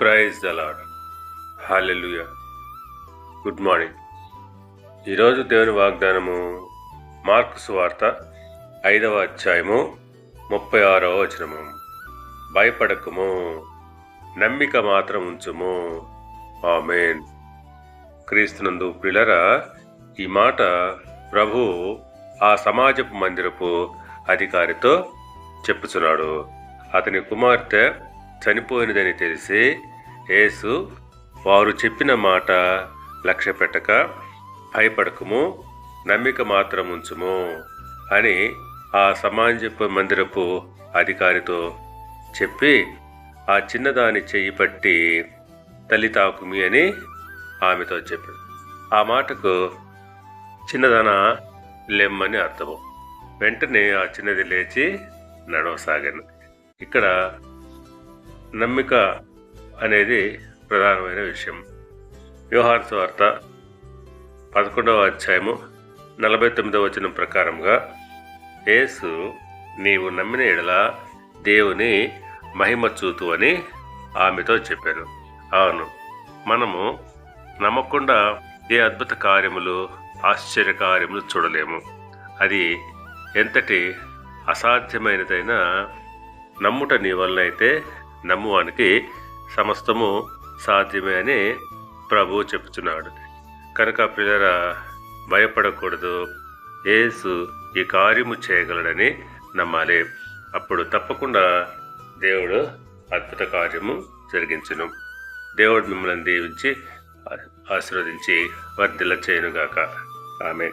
Praise the Lord hallelujah good morning ఈరోజు దేవుని వాగ్దానము మార్క్స్ వార్త ఐదవ అధ్యాయము ముప్పై ఆరవ వచనము. భయపడకము నమ్మిక మాత్రం ఉంచుము. ఆమెన్. క్రీస్తునందు ప్రిలరా ఈ మాట ప్రభు ఆ సమాజపు మందిరపు అధికారితో చెప్పుచున్నాడు. అతని కుమార్తె చనిపోయినదని తెలిసి యేసు వారు చెప్పిన మాట లక్ష్య పెట్టక భయపడకము నమ్మిక మాత్రం ఉంచుము అని ఆ సమాజపు మందిరపు అధికారితో చెప్పి ఆ చిన్నదాని చెయ్యి పట్టి తల్లి తాకుమి అని ఆమెతో చెప్పాడు ఆ మాటకు చిన్నదన లెమ్మని అర్థము. వెంటనే ఆ చిన్నది లేచి నడవసాగాను ఇక్కడ నమ్మిక అనేది ప్రధానమైన విషయం. వ్యవహార వార్త పదకొండవ అధ్యాయము నలభై తొమ్మిదవ వచనం ప్రకారంగా యేసు నీవు నమ్మిన ఎడల దేవుని మహిమ చూతు అని ఆమెతో చెప్పాను. అవును మనము నమ్మకుండా ఏ అద్భుత కార్యములు ఆశ్చర్య కార్యములు చూడలేము. అది ఎంతటి అసాధ్యమైనదైనా నమ్ముట నీ వల్ల అయితే నమ్మువానికి సమస్తము సాధ్యమే అని ప్రభు చెప్తున్నాడు కనుక పిల్లరా భయపడకూడదు. ఏసు ఈ కార్యము చేయగలడని నమ్మాలి. అప్పుడు తప్పకుండా దేవుడు అద్భుత కార్యము జరిగించును. దేవుడు మిమ్మల్ని దీవించి ఆశీర్వదించి వర్ధిల్ల చేయనుగాక ఆమె